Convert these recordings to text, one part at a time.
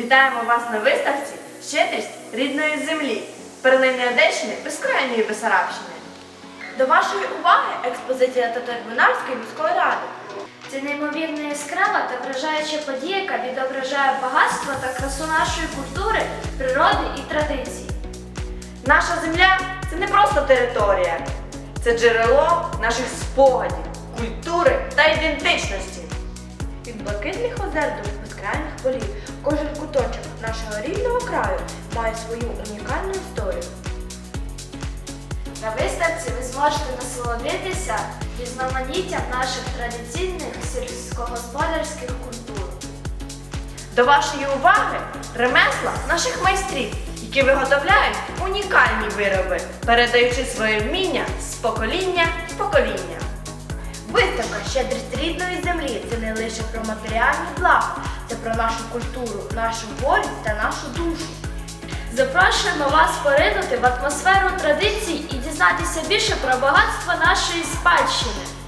Вітаємо вас на виставці Щедрість рідної землі, перлини Одещини, безкрайньої Бесарабщини. До вашої уваги експозиція Татарбунарської міської ради. Це неймовірно яскрава та вражаюча подія, яка відображає багатство та красу нашої культури, природи і традицій. Наша земля це не просто територія, це джерело наших спогадів, культури та ідентичності. Від блакитних озер до безкрайних полів кожен куточок нашого рідного краю має свою унікальну історію. На виставці ви зможете насолодитися різноманіттям наших традиційних сільськогосподарських культур. До вашої уваги ремесла наших майстрів, які виготовляють унікальні вироби, передаючи своє вміння з покоління в покоління. Виставка Щедрість рідної землі це не лише про матеріальні блага, це про нашу культуру, нашу волю та нашу душу. Запрошуємо вас поринути в атмосферу традицій і дізнатися більше про багатство нашої спадщини.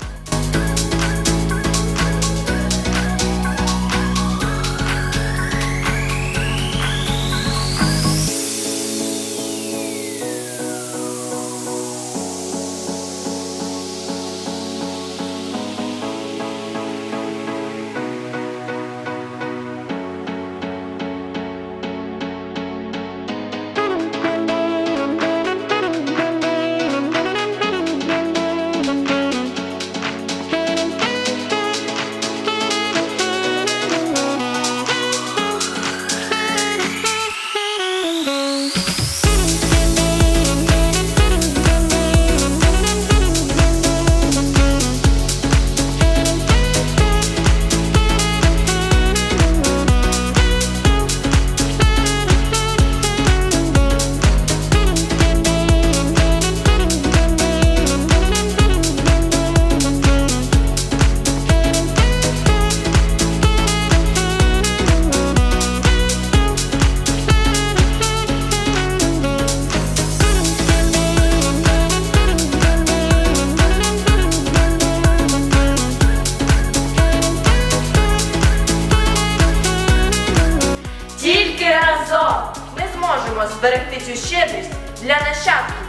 Зберегти цю щедрість для нащадків.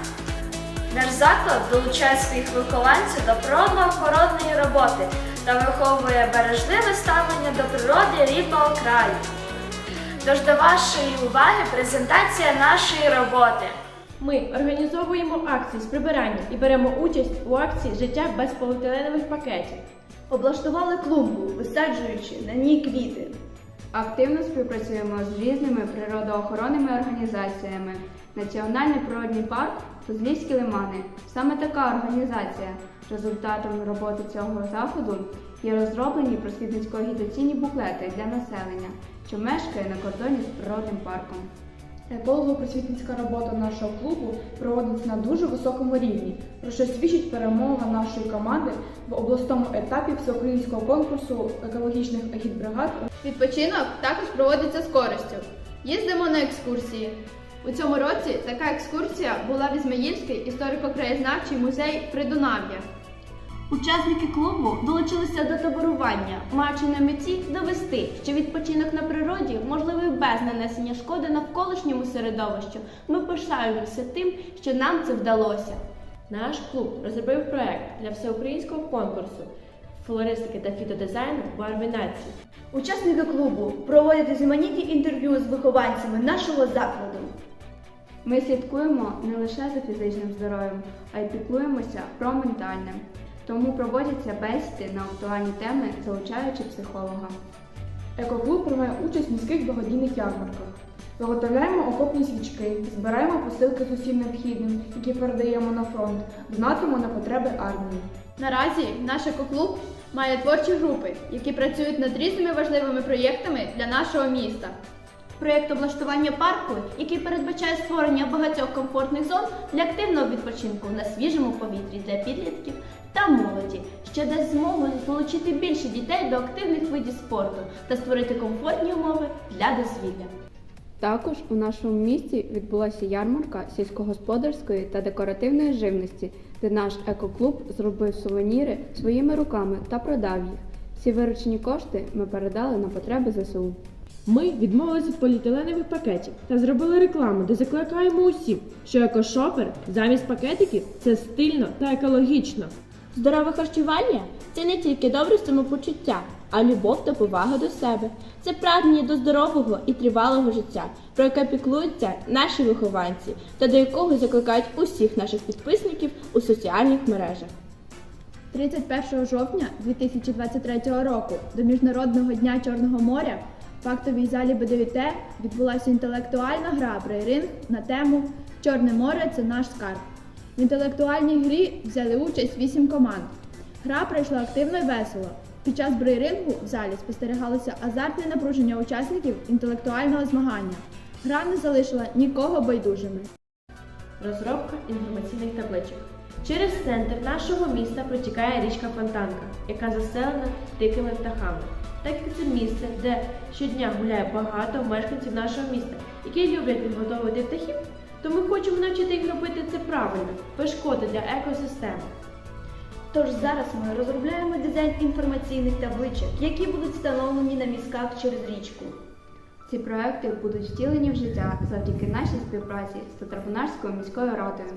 Наш заклад долучає своїх вихованців до природно-охоронної роботи та виховує бережливе ставлення до природи рідного краю. Тож до вашої уваги презентація нашої роботи. Ми організовуємо акції з прибирання і беремо участь у акції Життя без поліетиленових пакетів. Облаштували клумбу, висаджуючи на ній квіти. Активно співпрацюємо з різними природоохоронними організаціями. Національний природний парк Тузлівські лимани. Саме така організація. Результатом роботи цього заходу є розроблені просвітницько-агітаційні буклети для населення, що мешкає на кордоні з природним парком. Еколого-просвітницька робота нашого клубу проводиться на дуже високому рівні, про що свідчить перемога нашої команди в обласному етапі всеукраїнського конкурсу екологічних агітбригад Відпочинок також проводиться з користю. Їздимо на екскурсії. У цьому році така екскурсія була в Ізмаїльський історико-краєзнавчий музей Придунав'я. Учасники клубу долучилися до таборування, маючи на меті довести, що відпочинок на природі можливий без нанесення шкоди навколишньому середовищу. Ми пишаємося тим, що нам це вдалося. Наш клуб розробив проект для всеукраїнського конкурсу флористики та фітодизайну барви нації. Учасники клубу проводять різноманітні інтерв'ю з вихованцями нашого закладу. Ми слідкуємо не лише за фізичним здоров'ям, а й піклуємося про ментальне. Тому проводяться бесіди на актуальні теми, залучаючи психолога. Екоклуб приймає участь в міських благодійних ярмарках. Виготовляємо окопні свічки, збираємо посилки з усім необхідним, які передаємо на фронт, донатимо на потреби армії. Наразі наш екоклуб має творчі групи, які працюють над різними важливими проєктами для нашого міста. Проєкт облаштування парку, який передбачає створення багатьох комфортних зон для активного відпочинку на свіжому повітрі для підлітків та молоді, що дасть змогу залучити більше дітей до активних видів спорту та створити комфортні умови для дозвілля. Також у нашому місті відбулася ярмарка сільськогосподарської та декоративної живності, де наш екоклуб зробив сувеніри своїми руками та продав їх. Всі виручені кошти ми передали на потреби ЗСУ. Ми відмовилися від поліетиленових пакетів та зробили рекламу, де закликаємо усіх, що екошопер замість пакетиків це стильно та екологічно. Здорове харчування це не тільки добре самопочуття, а любов та повага до себе. Це прагнення до здорового і тривалого життя, про яке піклуються наші вихованці та до якого закликають усіх наших підписників у соціальних мережах. 31 жовтня 2023 року до Міжнародного дня Чорного моря в актовій залі БДВТ відбулася інтелектуальна гра брейринг на тему Чорне море це наш скарб. В інтелектуальній грі взяли участь 8 команд. Гра пройшла активно і весело. Під час брейрингу в залі спостерігалося азартне напруження учасників інтелектуального змагання. Гра не залишила нікого байдужими. Розробка інформаційних табличок. Через центр нашого міста протікає річка Фонтанка, яка заселена дикими птахами. Так як це місце, де щодня гуляє багато мешканців нашого міста, які люблять підготовити птахів, то ми хочемо навчити їх робити це правильно, без шкоди для екосистеми. Тож зараз ми розробляємо дизайн інформаційних табличок, які будуть встановлені на мізках через річку. Ці проекти будуть втілені в життя завдяки нашій співпраці з Татарбунарською міською радою.